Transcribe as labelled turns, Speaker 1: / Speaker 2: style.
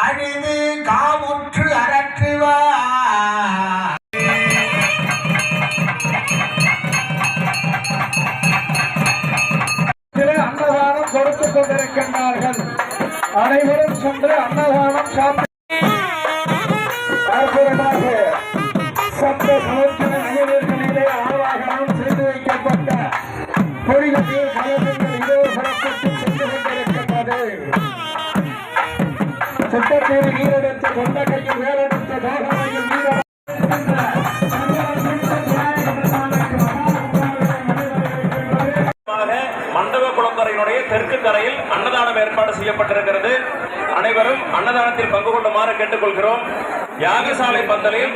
Speaker 1: அழுது காமுற்று
Speaker 2: அறற்றுவா அன்னதானம் கொடுத்துக் கொண்டிருக்கின்றார்கள் அனைவரும் சென்று அன்னதானம் சாப்பிட்டு அற்புதமாக சப்த சமுத்திர நகரங்களிலே ஆவாகனம் செய்து வைக்கப்பட்ட கொடிகளில் கலகங்கள் இதோ புறப்பட்டு சென்று கொண்டிருக்கின்றது சுட்டத்தீர் நீரெடுத்து கொண்ட கையில் வேலெடுத்த தோகமையில்
Speaker 3: மண்டப குளக்கரையினுடைய தெற்கு கரையில் அன்னதானம் ஏற்பாடு செய்யப்பட்டிருக்கிறது. அனைவரும் அன்னதானத்தில் பங்கு கொள்ளுமாறு கேட்டுக்கொள்கிறோம். யாகசாலை பந்தலில்